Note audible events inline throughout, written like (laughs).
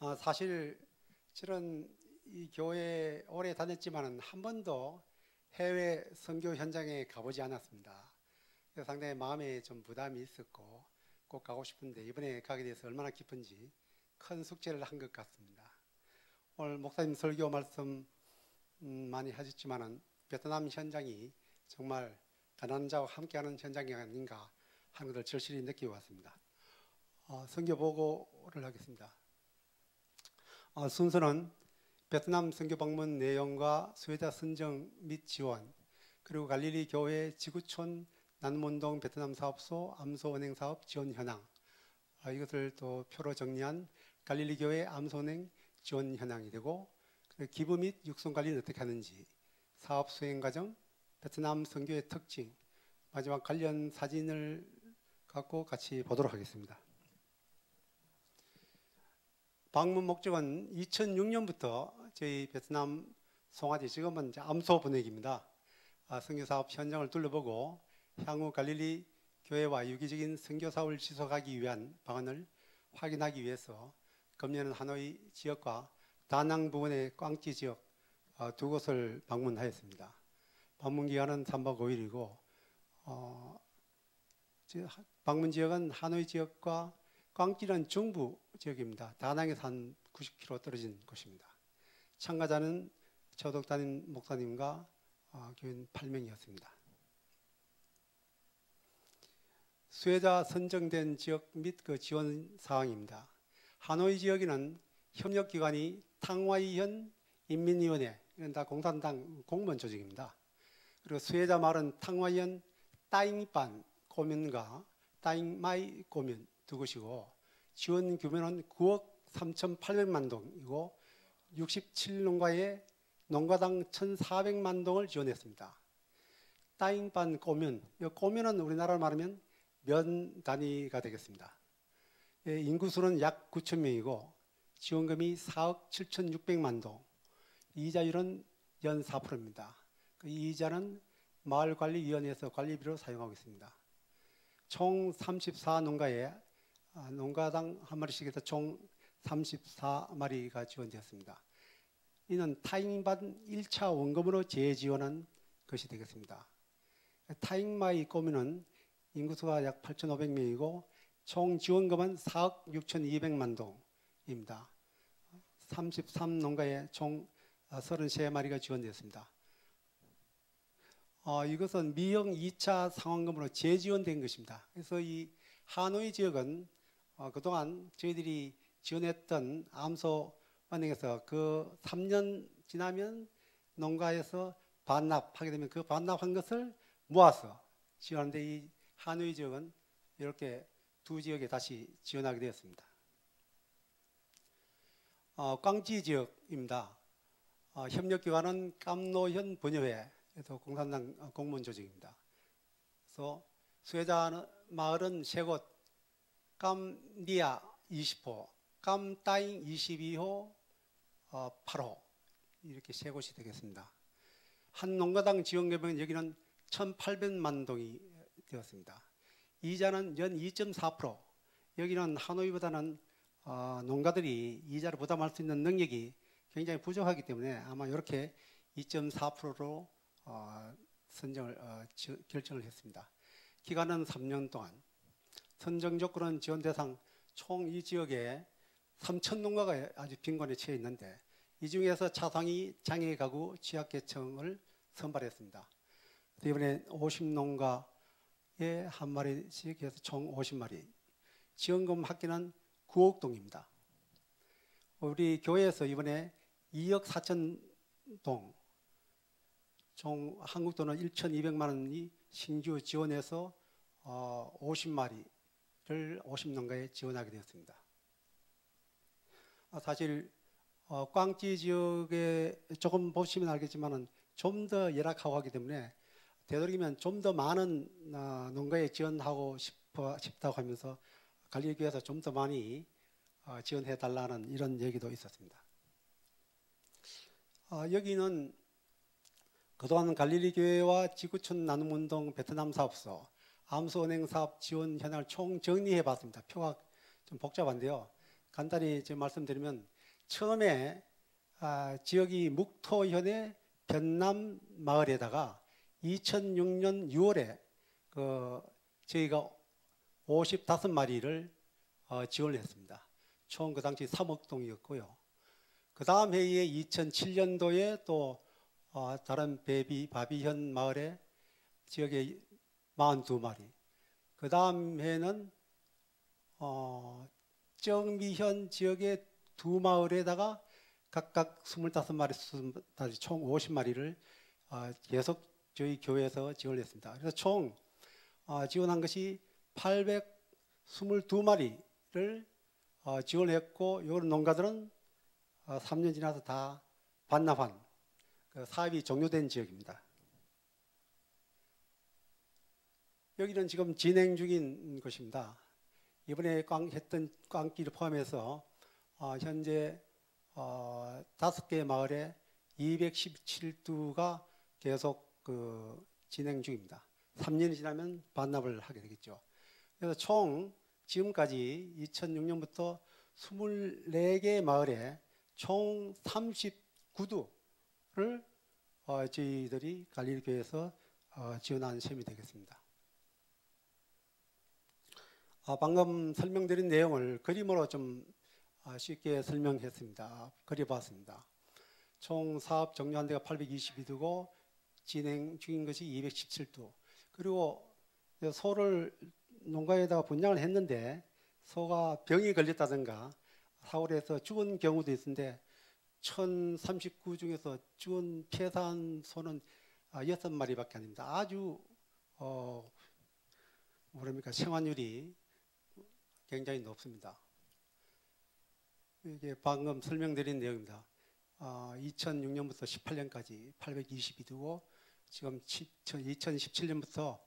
어, 사실 저는 이 교회 오래 다녔지만은 한 번도 해외 선교 현장에 가보지 않았습니다. 상당히 마음에 좀 부담이 있었고 꼭 가고 싶은데 이번에 가게 돼서 얼마나 기쁜지 큰 숙제를 한 것 같습니다. 오늘 목사님 설교 말씀 음, 많이 하셨지만은 베트남 현장이 정말 가난한 자와 함께하는 현장이 아닌가 하는 것을 절실히 느끼고 왔습니다. 어, 선교 보고를 하겠습니다. 어, 순서는 베트남 선교 방문 내용과 수혜자 선정 및 지원 그리고 갈릴리 교회 지구촌 난문동 베트남 사업소 암소은행 사업 지원 현황 어, 이것을 또 표로 정리한 갈릴리 교회 암소은행 지원 현황이 되고 기부 및 육성 관리는 어떻게 하는지 사업 수행 과정 베트남 선교의 특징 마지막 관련 사진을 갖고 같이 보도록 하겠습니다. 방문 목적은 2006년부터 저희 베트남 송아지 지금은 암소 분위기입니다. 아, 선교 사업 현장을 둘러보고 향후 갈릴리 교회와 유기적인 선교 사업을 지속하기 위한 방안을 확인하기 위해서 금년은 하노이 지역과 다낭 부근의 꽝찌 지역 어, 두 곳을 방문하였습니다. 방문 기간은 3박 5일이고 어, 방문 지역은 하노이 지역과 꽝찌는 중부 지역입니다. 다낭에서 한 90km 떨어진 곳입니다. 참가자는 저독 담임 목사님과 어, 교인 8명이었습니다. 수혜자 선정된 지역 및 그 지원 사항입니다. 하노이 지역에는 협력기관이 탕와이현 인민위원회 이건 다 공산당 공무원 조직입니다. 그리고 수혜자 말은 탕와이현 따잉반 고민과 따잉마이 고민 두 곳이고 지원 규모는 9억 3,800만 동이고 67농가에 농가당 1,400만 동을 지원했습니다. 따잉반 꼬면, 이 꼬면은 우리나라 말하면 면 단위가 되겠습니다. 예, 인구수는 약 9천 명이고 지원금이 4억 7,600만 동, 이자율은 연 4%입니다. 그 이자는 마을관리위원회에서 관리비로 사용하고 있습니다. 총 34농가에 아, 농가당 한 마리씩 해서 총 34마리가 지원되었습니다. 이는 타잉반 1차 원금으로 재지원한 것이 되겠습니다. 타잉마이 꼬미는 인구수가 약 8,500명이고 총 지원금은 4억 6,200만 동입니다. 33농가에 총 33마리가 지원되었습니다. 어, 이것은 미형 2차 상환금으로 재지원된 것입니다. 그래서 이 하노이 지역은 어, 그동안 저희들이 지원했던 암소 은행에서 그 3년 지나면 농가에서 반납하게 되면 그 반납한 것을 모아서 지원하는데 이 하노이 지역은 이렇게 두 지역에 다시 지원하게 되었습니다. 어, 꽝지 지역입니다. 어, 협력기관은 깜노현 분여회, 공산당 공무원 조직입니다. 그래서 수혜자 마을은 세 곳, 깜리아 20호, 깜따잉 22호, 어, 8호 이렇게 세 곳이 되겠습니다. 한 농가당 지원금은 여기는 1,800만 동이 되었습니다. 이자는 연 2.4%. 여기는 하노이보다는 어, 농가들이 이자를 부담할 수 있는 능력이 굉장히 부족하기 때문에 아마 이렇게 2.4%로 어, 선정을 어, 지, 결정을 했습니다. 기간은 3년 동안 선정 조건은 지원 대상 총 이 지역에 3천 농가가 아주 빈곤에 처해 있는데 이 중에서 차상위 장애 가구 취약계층을 선발했습니다. 이번에 50농가에 한 마리씩 해서 총 50마리. 지원금 합계는 9억 동입니다. 우리 교회에서 이번에 2억 4천 동, 총 한국 돈은 1,200만 원이 신규 지원해서 어, 50마리 를 50농가에 지원하게 되었습니다. 아, 사실 어, 꽝찌 지역에 조금 보시면 알겠지만 좀더 열악하고 하기 때문에 되도록이면 좀 더 많은 어, 농가에 지원하고 싶어, 싶다고 하면서 관리교회에서 좀 더 많이 어, 지원해 달라는 이런 얘기도 있었습니다. 어, 여기는 그동안 갈릴리 교회와 지구촌 나눔 운동 베트남 사업소 암소은행 사업 지원 현황을 총 정리해 봤습니다. 표가 좀 복잡한데요. 간단히 제 말씀드리면 처음에 아, 지역이 묵토현의 변남 마을에다가 2006년 6월에 그 저희가 55마리를 어, 지원을 했습니다. 총 그 당시 3억 동이었고요. 그 다음 해에 2007년도에 또 어, 다른 베비 바비현 마을에 지역에 42마리. 그 다음 해는 어, 정미현 지역의 두 마을에다가 각각 25마리, 총 50마리를 어, 계속 저희 교회에서 지원했습니다. 그래서 총 어, 지원한 것이 822마리를 어, 지원했고, 이 농가들은 3년 지나서 다 반납한 그 사업이 종료된 지역입니다. 여기는 지금 진행 중인 것입니다. 이번에 꽝 했던 꽝기를 포함해서 어, 현재 어, 개 마을에 217두가 계속 그 진행 중입니다. 3년이 지나면 반납을 하게 되겠죠. 그래서 총 지금까지 2006년부터 24개 마을에 총 39두를 어, 저희들이 갈릴교회에서 어, 지원한 셈이 되겠습니다. 아, 방금 설명드린 내용을 그림으로 좀 아, 쉽게 설명했습니다. 그려봤습니다. 총 사업 종료한 데가 822두고 진행 중인 것이 217두. 그리고 소를 농가에다가 분양을 했는데 소가 병이 걸렸다든가 사월에서 죽은 경우도 있는데 1039 중에서 죽은 폐사한 소는 6마리밖에 아닙니다. 아주 어, 뭐랍니까 생환율이 굉장히 높습니다. 이게 방금 설명드린 내용입니다. 어, 2006년부터 18년까지 822두고 지금 2017년부터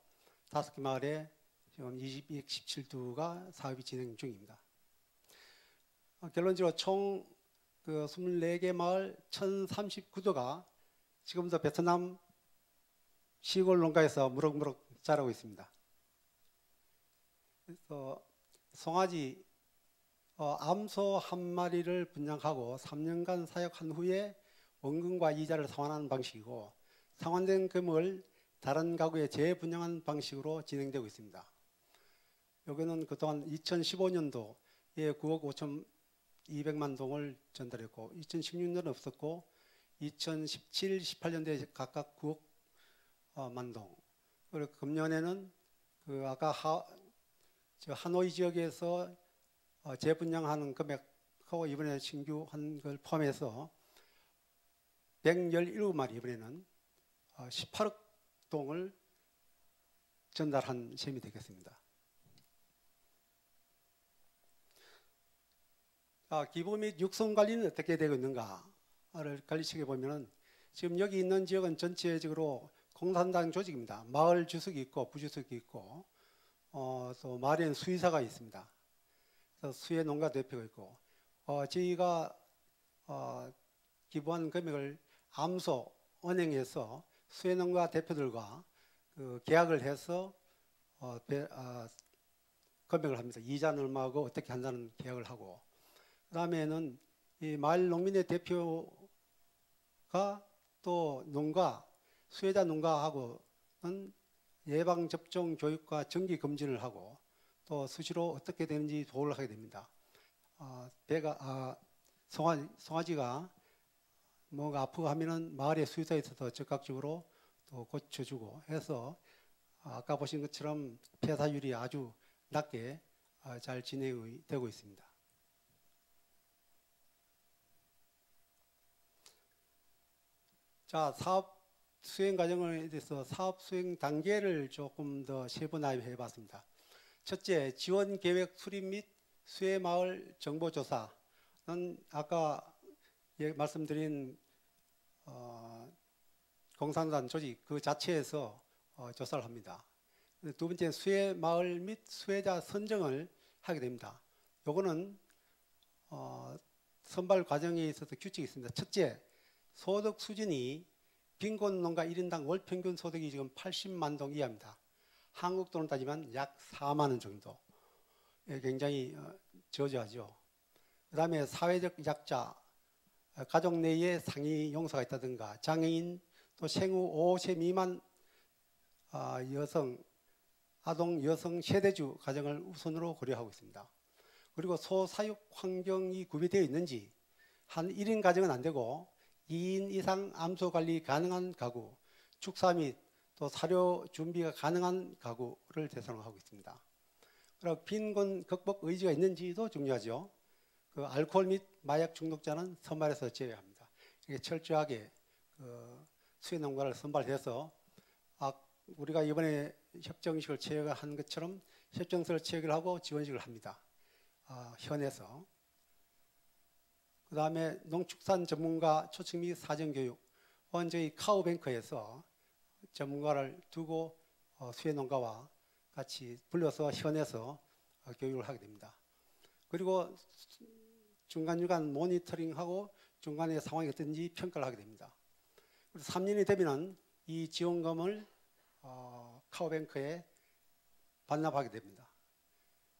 다섯 개 마을에 지금 217두가 사업이 진행 중입니다. 어, 결론적으로 총 그 24개 마을 1039도가 지금도 베트남 시골 농가에서 무럭무럭 자라고 있습니다. 그래서 송아지 어, 암소 한 마리를 분양하고 3년간 사역한 후에 원금과 이자를 상환하는 방식이고 상환된 금을 다른 가구에 재분양한 방식으로 진행되고 있습니다. 여기는 그동안 2015년도에 9억 5천 200만 동을 전달했고 2016년은 없었고 2017, 18년도에 각각 9억만 어, 동. 그리고 금년에는 그 아까 하, 저 하노이 지역에서 어, 재분양하는 금액하고 이번에 신규 한 걸 포함해서 117마리 이번에는 18억 어, 동을 전달한 셈이 되겠습니다. 아, 기부 및 육성 관리는 어떻게 되고 있는가를 관리책에 보면은 지금 여기 있는 지역은 전체적으로 공산당 조직입니다. 마을 주석이 있고 부주석이 있고 어, 또 마을에는 수의사가 있습니다. 수해 농가 대표가 있고 어, 저희가 어, 기부한 금액을 암소 은행에서 수해 농가 대표들과 그 계약을 해서 어, 배, 어, 금액을 합니다. 이자는 얼마고 어떻게 한다는 계약을 하고 그 다음에는 이 마을 농민의 대표가 또 농가 수혜자 농가하고는 예방 접종 교육과 정기 검진을 하고 또 수시로 어떻게 되는지 도움을 하게 됩니다. 아, 배가 아, 송아지, 송아지가 뭐가 아프고 하면은 마을의 수의사에 있어서 적극적으로 또 고쳐주고 해서 아까 보신 것처럼 폐사율이 아주 낮게 아, 잘 진행되고 있습니다. 자, 사업 수행 과정에 대해서 사업 수행 단계를 조금 더 세분화해 봤습니다. 첫째, 지원 계획 수립 및 수해 마을 정보 조사는 아까 예, 말씀드린 어, 공산당 조직 그 자체에서 어, 조사를 합니다. 두 번째, 수해 마을 및 수혜자 선정을 하게 됩니다. 요거는 어, 선발 과정에 있어서 규칙이 있습니다. 첫째, 소득 수준이 빈곤 농가 1인당 월 평균 소득이 지금 80만 동 이하입니다. 한국 돈으로 따지면 약 4만 원 정도. 예, 굉장히 어, 저조하죠. 그 다음에 사회적 약자, 어, 가족 내에 상위 용사가 있다든가 장애인 또 생후 5세 미만 아, 여성 아동 여성 세대주 가정을 우선으로 고려하고 있습니다. 그리고 소사육 환경이 구비되어 있는지 한 1인 가정은 안 되고 2인 이상 암소 관리 가능한 가구, 축사 및 또 사료 준비가 가능한 가구를 대상으로 하고 있습니다. 그리고 빈곤 극복 의지가 있는지도 중요하죠. 그 알코올 및 마약 중독자는 선발해서 제외합니다. 이게 철저하게 그 수해 농가를 선발해서 아, 우리가 이번에 협정식을 체결한 것처럼 협정서를 체결하고 지원식을 합니다. 아, 현에서 그 다음에 농축산 전문가 초청 및 사정교육 원 저희 카우뱅크에서 전문가를 두고 어, 수해 농가와 같이 불러서 현에서 어, 교육을 하게 됩니다. 그리고 중간중간 모니터링하고 중간에 상황이 어떤지 평가를 하게 됩니다. 그리고 3년이 되면은 이 지원금을 어, 카우뱅크에 반납하게 됩니다.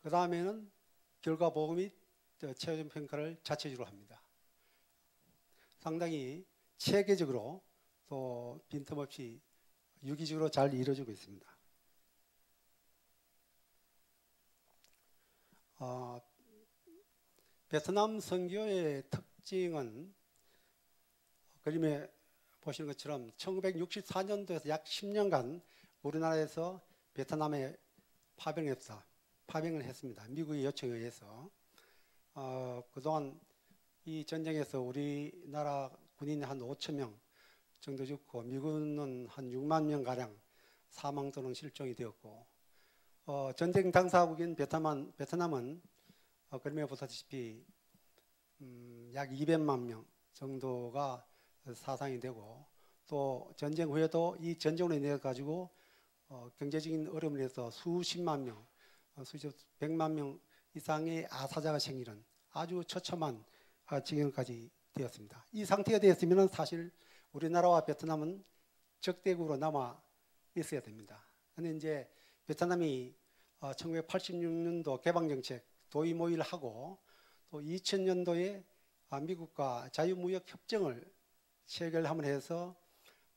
그 다음에는 결과 보고 및 최종 평가를 자체적으로 합니다. 상당히 체계적으로 또 빈틈없이 유기적으로 잘 이루어지고 있습니다. 어, 베트남 선교의 특징은 그림에 보시는 것처럼 1964년도에서 약 10년간 우리나라에서 베트남에 파병했다. 파병을 했습니다. 미국의 요청에 의해서 어, 그동안 이 전쟁에서 우리나라 군인이 한 5천 명 정도 죽고 미군은 한 6만 명 가량 사망 또는 실종이 되었고 어, 전쟁 당사국인 베트남, 베트남은 어, 그림에 보다시피 음, 약 200만 명 정도가 사상이 되고 또 전쟁 후에도 이 전쟁으로 인해 가지고 어, 경제적인 어려움을 인해서 수십만 명, 어, 수십 백만 명 이상의 아사자가 생기는 아주 처참한 어, 지경까지 되었습니다. 이 상태가 되었으면 사실 우리나라와 베트남은 적대국으로 남아 있어야 됩니다. 그런데 이제 베트남이 1986년도 어, 개방정책 도의 모의를 하고 또 2000년도에 아, 미국과 자유무역 협정을 체결함을 해서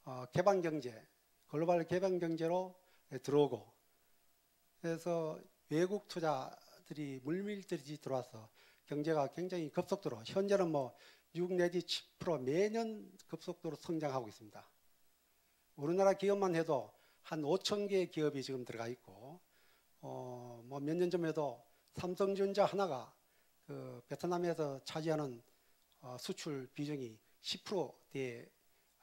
어, 개방경제, 글로벌 개방경제로 들어오고 그래서 외국 투자 들이 물밀들이 들어와서 경제가 굉장히 급속도로 현재는 뭐 6 내지 10% 매년 급속도로 성장하고 있습니다. 우리나라 기업만 해도 한 5천 개의 기업이 지금 들어가 있고 어, 뭐 몇 년 전에도 삼성전자 하나가 그 베트남에서 차지하는 어, 수출 비중이 10%대에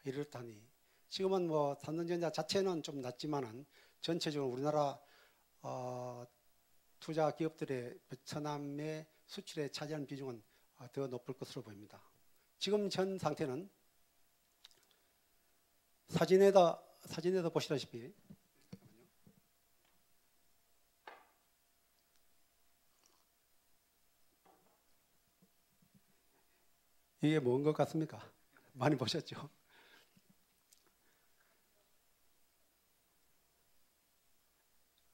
이르렀다니 지금은 뭐 삼성전자 자체는 좀 낮지만은 전체적으로 우리나라 어, 투자 기업들의 베트남의 수출에 차지하는 비중은 어, 더 높을 것으로 보입니다. 지금 전 상태는 사진에다 사진에서 보시다시피 이게 뭔 것 같습니까? 많이 보셨죠?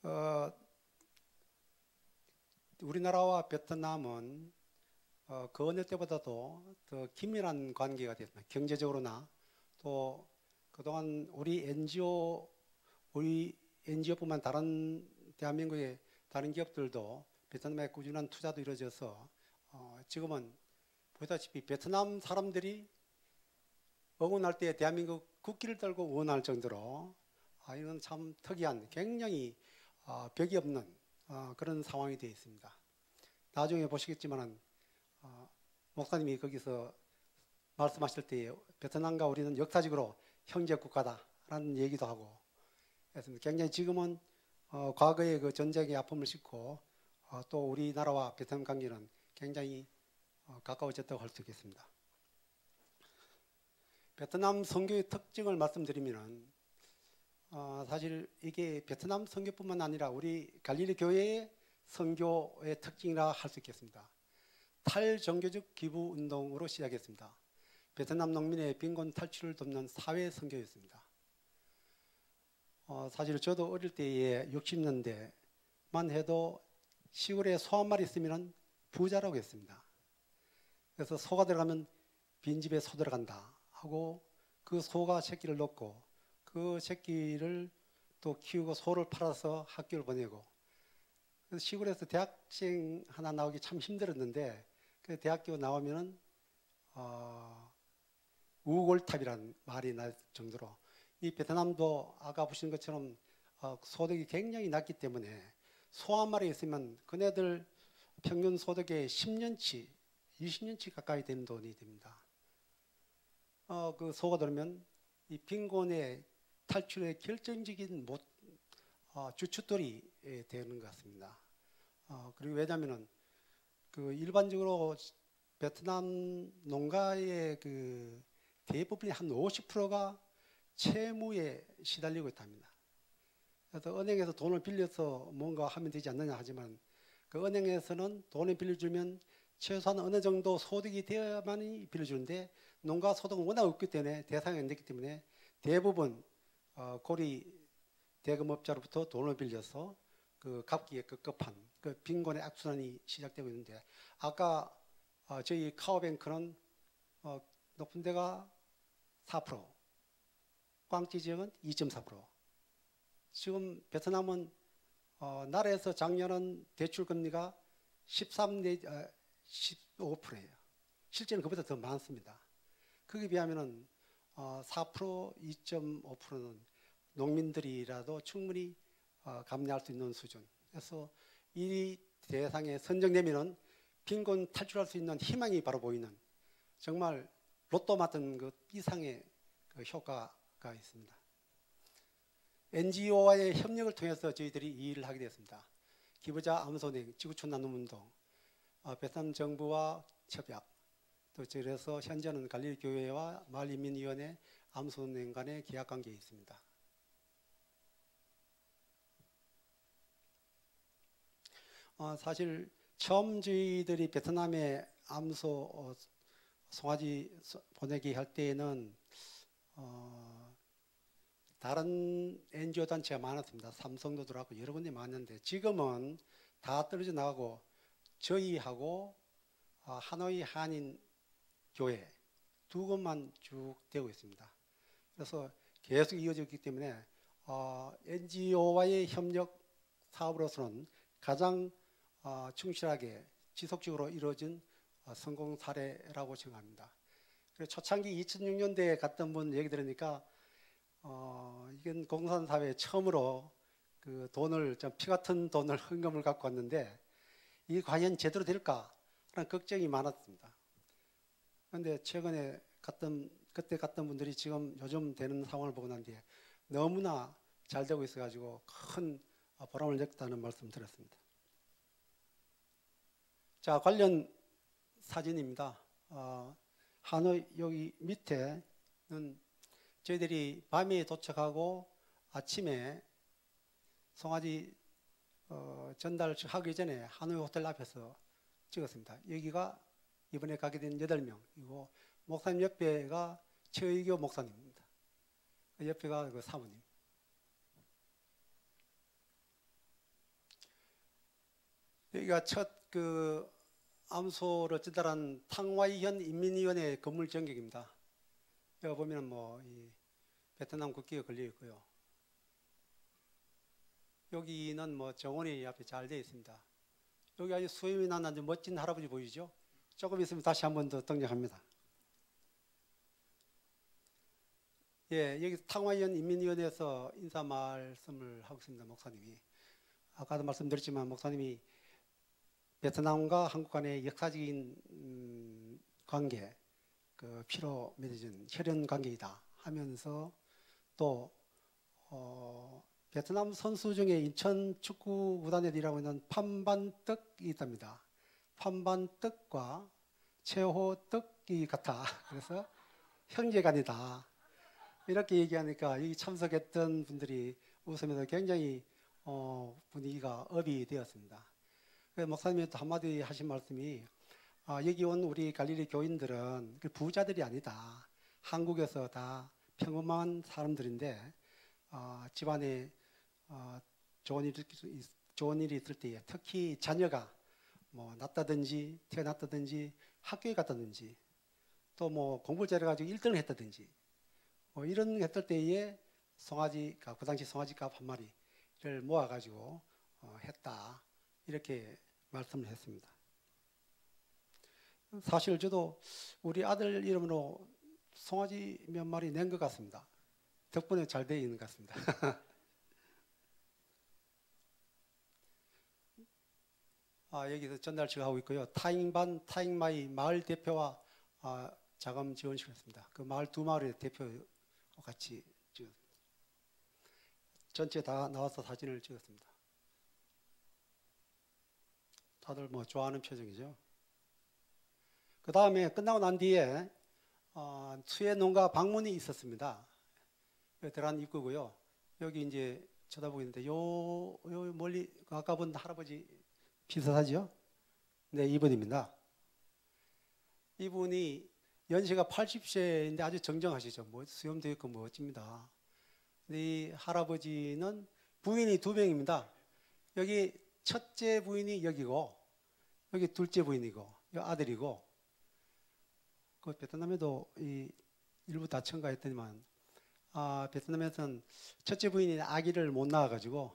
어, 우리나라와 베트남은 어, 그 어느 때보다도 더 긴밀한 관계가 됐습니다. 경제적으로나 또 그동안 우리 NGO, 우리 NGO뿐만 다른 대한민국의 다른 기업들도 베트남에 꾸준한 투자도 이루어져서 어, 지금은 보다시피 베트남 사람들이 응원할 때 대한민국 국기를 들고 응원할 정도로 아, 이건 참 특이한 굉장히 어, 벽이 없는 어, 그런 상황이 되어 있습니다. 나중에 보시겠지만 어, 목사님이 거기서 말씀하실 때 베트남과 우리는 역사적으로 형제 국가다라는 얘기도 하고 그래서 굉장히 지금은 어, 과거의 그 전쟁의 아픔을 싣고 어, 또 우리나라와 베트남 관계는 굉장히 어, 가까워졌다고 할 수 있겠습니다. 베트남 선교의 특징을 말씀드리면 어, 사실 이게 베트남 선교뿐만 아니라 우리 갈릴리 교회의 선교의 특징이라 할 수 있겠습니다. 탈종교적 기부 운동으로 시작했습니다. 베트남 농민의 빈곤 탈출을 돕는 사회 선교였습니다. 어, 사실 저도 어릴 때에 60년대만 해도 시골에 소 한 마리 있으면 부자라고 했습니다. 그래서 소가 들어가면 빈집에 소 들어간다 하고 그 소가 새끼를 넣고 그 새끼를 또 키우고 소를 팔아서 학교를 보내고 시골에서 대학생 하나 나오기 참 힘들었는데 그 대학교 나오면은 어, 우골탑이라는 말이 날 정도로 이 베트남도 아까 보신 것처럼 어, 소득이 굉장히 낮기 때문에 소 한 마리 있으면 그네들 평균 소득의 10년치, 20년치 가까이 되는 돈이 됩니다. 어, 그 소가 들면 이 빈곤의 탈출의 결정적인 못, 어, 주춧돌이 되는 것 같습니다. 어, 그리고 왜냐하면은 그 일반적으로 베트남 농가의 그 대부분이 한 50%가 채무에 시달리고 있답니다. 그래서 은행에서 돈을 빌려서 뭔가 하면 되지 않느냐 하지만 그 은행에서는 돈을 빌려주면 최소한 어느 정도 소득이 되어야만이 빌려주는데 농가 소득은 워낙 없기 때문에 대상이 안 됐기 때문에 대부분 어, 고리 대금업자로부터 돈을 빌려서 그 갚기에 급급한 그 빈곤의 악순환이 시작되고 있는데 아까 어, 저희 카오뱅크는 어, 높은 데가 4%, 꽝찌 지역은 2.4%. 지금 베트남은 어, 나라에서 작년은 대출 금리가 13 내, 어, 15%예요. 실제는 그보다 더 많습니다. 그에 비하면은 어, 4% 2.5%는 농민들이라도 충분히 어, 감내할 수 있는 수준. 그래서 이 대상에 선정되면은 빈곤 탈출할 수 있는 희망이 바로 보이는 정말 로또 맞은 그 이상의 그 효과가 있습니다. NGO와의 협력을 통해서 저희들이 이 일을 하게 되었습니다. 기부자 암소행, 지구촌 나눔 운동, 어, 베트남 정부와 협약, 또 그래서 현재는 갈릴리 교회와 마을인민위원회 암소행 간의 계약 관계에 있습니다. 어, 사실 처음 저희들이 베트남에 암소 어, 송아지 보내기 할 때에는 어, 다른 NGO 단체가 많았습니다. 삼성도 들어가고 여러 군데 많았는데 지금은 다 떨어져 나가고 저희하고 어, 하노이 한인 교회 두 곳만 쭉 되고 있습니다. 그래서 계속 이어졌기 때문에 어, NGO와의 협력 사업으로서는 가장 어, 충실하게 지속적으로 이루어진 어, 성공 사례라고 생각합니다. 그리고 초창기 2006년대에 갔던 분 얘기 들으니까 어, 이건 공산사회 처음으로 그 돈을 좀 피 같은 돈을 (laughs) 헌금을 갖고 왔는데 이 과연 제대로 될까? 라는 걱정이 많았습니다. 그런데 최근에 갔던 그때 갔던 분들이 지금 요즘 되는 상황을 보고 난 뒤에 너무나 잘 되고 있어가지고 큰 보람을 느꼈다는 말씀 드렸습니다. 자, 관련 사진입니다. 어, 하노이 여기 밑에는 저희들이 밤에 도착하고 아침에 송아지 어, 전달 하기 전에 하노이 호텔 앞에서 찍었습니다. 여기가 이번에 가게 된 8명이고 목사님 옆에가 최의교 목사님입니다. 그 옆에가 그 사모님. 여기가 첫그 암소를 전달한 탕와이현 인민위원회 건물 전격입니다. 여기 보면 뭐이 베트남 국기가 걸려 있고요. 여기는 뭐 정원이 앞에 잘 되어 있습니다. 여기 아주 수염이 난 아주 멋진 할아버지 보이죠? 조금 있으면 다시 한 번 더 등장합니다. 예, 여기 탕화위원 인민위원회에서 인사 말씀을 하고 있습니다, 목사님이. 아까도 말씀드렸지만 목사님이 베트남과 한국 간의 역사적인 음, 관계, 그 피로 맺어진 혈연 관계이다 하면서 또 어, 베트남 선수 중에 인천 축구 구단에 일하고 있는 판반떡이 있답니다. 판반떡과 최호떡이 같아. 그래서 형제간이다. 이렇게 얘기하니까 여기 참석했던 분들이 웃으면서 굉장히 어, 분위기가 업이 되었습니다. 그 목사님이 또 한마디 하신 말씀이 아, 여기 온 우리 갈릴리 교인들은 그 부자들이 아니다. 한국에서 다 평범한 사람들인데 어, 집안에 어, 좋은, 일, 좋은 일이 있을 때에 특히 자녀가 뭐 났다든지 태어났다든지 학교에 갔다든지 또 뭐 공부를 잘해가지고 1등을 했다든지 뭐 이런 했을 때에 송아지 값, 그 당시 송아지 값 한 마리를 모아가지고 어, 했다 이렇게 말씀을 했습니다. 사실 저도 우리 아들 이름으로 송아지 몇 마리 낸 것 같습니다. 덕분에 잘 되어 있는 것 같습니다. (laughs) 아, 여기서 전달식 하고 있고요. 타잉반, 타잉마이 마을 대표와 아, 자금 지원식을 했습니다. 그 마을 두 마을의 대표 같이 찍었습니다. 전체 다 나와서 사진을 찍었습니다. 다들 뭐 좋아하는 표정이죠. 그 다음에 끝나고 난 뒤에 어, 수해 농가 방문이 있었습니다. 들어간 입구고요. 여기 이제 쳐다보고 있는데 요, 요 멀리 그 아까 본 할아버지 비슷하죠? 네, 이분입니다. 이분이 연세가 80세인데 아주 정정하시죠. 뭐 수염도 있고 멋집니다. 이 할아버지는 부인이 두 명입니다. 여기 첫째 부인이 여기고 여기 둘째 부인이고 아들이고 그 베트남에도 이 일부 다천가했더니만 아, 베트남에서는 첫째 부인이 아기를 못 낳아가지고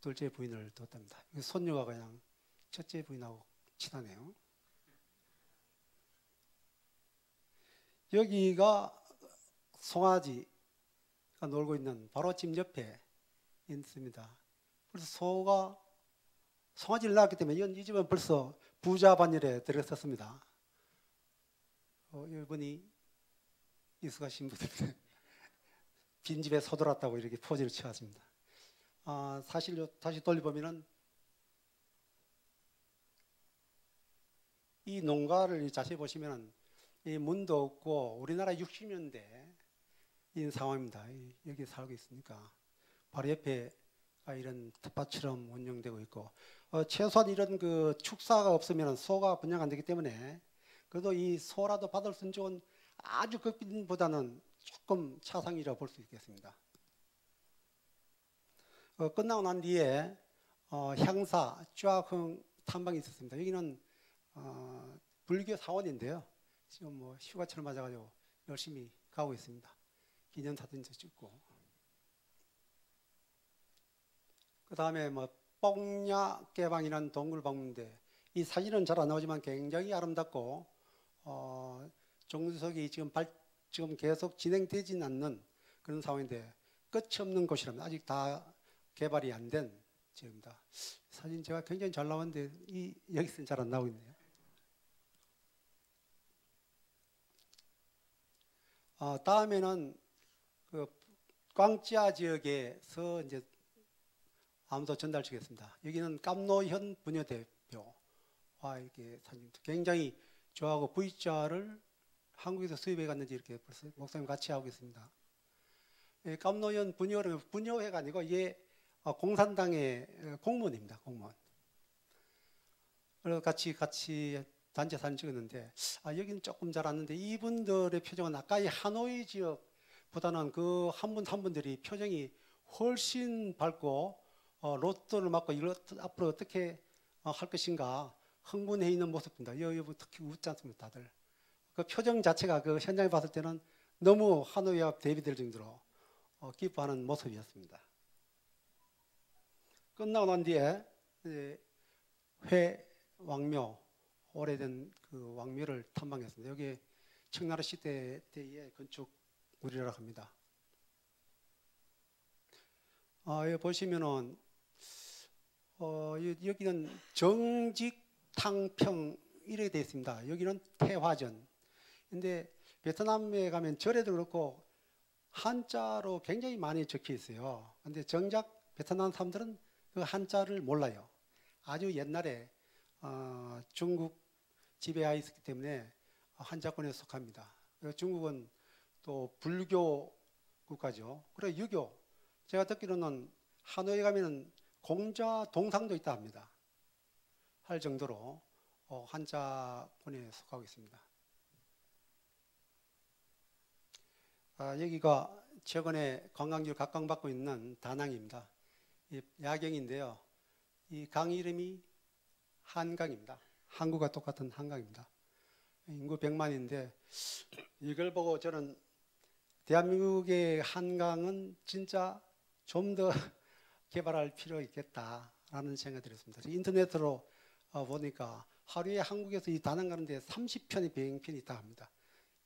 둘째 부인을 뒀답니다. 손녀가 그냥 첫째 부인하고 친하네요. 여기가 송아지가 놀고 있는 바로 집 옆에 있습니다. 그래서 소가 송아지를 낳았기 때문에 이 집은 벌써 부자 반열에 들어섰습니다. 어, 이분이 이수가신 분인데 빈집에 서돌았다고 이렇게 포즈를 취했습니다. 아, 사실 다시 돌려보면은 이 농가를 자세히 보시면은 이 문도 없고 우리나라 60년대인 상황입니다. 여기 살고 있으니까 바로 옆에 이런 텃밭처럼 운영되고 있고 어, 최소한 이런 그 축사가 없으면 소가 분양 안 되기 때문에 그래도 이 소라도 받을 수 있는 아주 극빈보다는 조금 차상이라고 볼수 있겠습니다. 어, 끝나고 난 뒤에 어, 향사 쫙흥 탐방이 있었습니다. 여기는 어, 불교 사원인데요. 지금 뭐 휴가철 맞아가지고 열심히 가고 있습니다. 기념 사진도 찍고. 그 다음에 뭐 뽕야 개방이라는 동굴 방문대. 이 사진은 잘 안 나오지만 굉장히 아름답고 어, 정수석이 지금 발, 지금 계속 진행되진 않는 그런 상황인데 끝이 없는 곳이랍니다. 아직 다 개발이 안 된 지역입니다. 사진 제가 굉장히 잘 나왔는데 이 여기서는 잘 안 나오고 있네요. 어, 다음에는 그 광지아 지역에서 이제 아무도 전달주겠습니다. 여기는 깜노현 부녀 대표와 이렇게 사진 굉장히 저하고 V자를 한국에서 수입해 갔는지 이렇게 벌써 목사님 같이 하고 있습니다. 예, 깜노현 분여는 분여회가 아니고 이게 어, 공산당의 어, 공무원입니다. 공무원. 그래서 같이 같이 단체 사진 찍었는데 아, 여기는 조금 잘 왔는데 이분들의 표정은 아까 이 하노이 지역보다는 그 한 분 한 분들이 표정이 훨씬 밝고 어, 로또를 맞고 이걸 앞으로 어떻게 어, 할 것인가 흥분해 있는 모습입니다. 여기 특히 웃지 않습니다, 다들. 그 표정 자체가 그 현장에 봤을 때는 너무 하노이와 대비될 정도로 어, 기뻐하는 모습이었습니다. 끝나고 난 뒤에 회 왕묘 오래된 그 왕묘를 탐방했습니다. 여기 청나라 시대 때의 건축물이라고 합니다. 아, 여기 보시면은 어, 여기는 정직 탕평 이렇게 되어 있습니다. 여기는 태화전. 근데 베트남에 가면 절에도 그렇고 한자로 굉장히 많이 적혀 있어요. 근데 정작 베트남 사람들은 그 한자를 몰라요. 아주 옛날에 어, 중국 지배하에 있었기 때문에 한자권에 속합니다. 중국은 또 불교 국가죠. 그리고 유교. 제가 듣기로는 하노이 가면 공자 동상도 있다 합니다. 할 정도로 어, 한자권에 속하고 있습니다. 아, 여기가 최근에 관광지로 각광받고 있는 다낭입니다. 야경인데요. 이 강 이름이 한강입니다. 한국과 똑같은 한강입니다. 인구 100만인데 이걸 보고 저는 대한민국의 한강은 진짜 좀 더 (laughs) 개발할 필요 있겠다라는 생각이 들었습니다. 인터넷으로 어, 보니까 하루에 한국에서 이 다낭 가는데 30편의 비행편이 있다 합니다.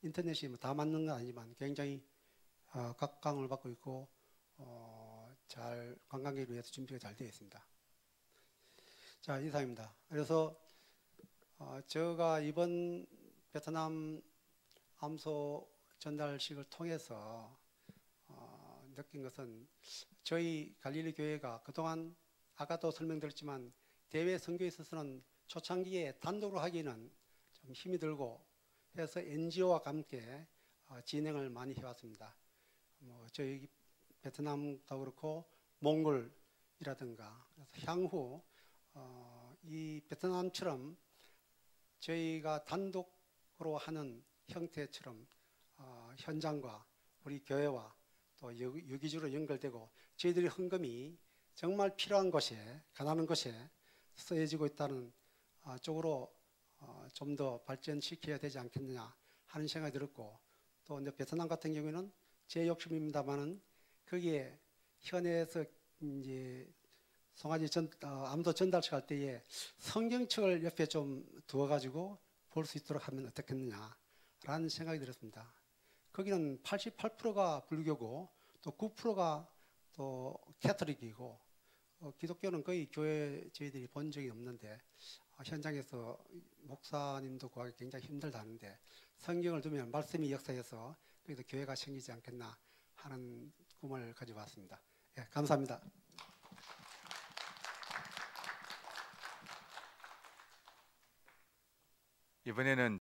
인터넷이 뭐다 맞는 건 아니지만 굉장히 어, 각광을 받고 있고 어, 잘 관광객을 위해서 준비가 잘 되어 있습니다. 자 이상입니다. 그래서 어, 제가 이번 베트남 암소 전달식을 통해서 어, 느낀 것은 저희 갈릴리 교회가 그동안 아까도 설명드렸지만 대외 선교에 있어서는 초창기에 단독으로 하기는 좀 힘이 들고 해서 NGO와 함께 어, 진행을 많이 해왔습니다. 뭐 저희 베트남도 그렇고 몽골이라든가 향후 어, 이 베트남처럼 저희가 단독으로 하는 형태처럼 어, 현장과 우리 교회와 또 유- 유기주로 연결되고 저희들이 헌금이 정말 필요한 곳에 가난한 곳에 쓰여지고 있다는 어, 쪽으로 어, 좀 더 발전시켜야 되지 않겠느냐 하는 생각이 들었고 또 이제 베트남 같은 경우에는 제 욕심입니다만은 거기에 현해에서 이제 송아지 전 어, 암도 전달식 할 때에 성경책을 옆에 좀 두어가지고 볼 수 있도록 하면 어떻겠느냐라는 생각이 들었습니다. 거기는 88%가 불교고 또 9%가 또 캐톨릭이고 어, 기독교는 거의 교회 저희들이 본 적이 없는데 어, 현장에서 목사님도 구하기 굉장히 힘들다는데 성경을 두면 말씀이 역사해서 그래도 교회가 생기지 않겠나 하는 꿈을 가지고 왔습니다. 예, 감사합니다. 이번에는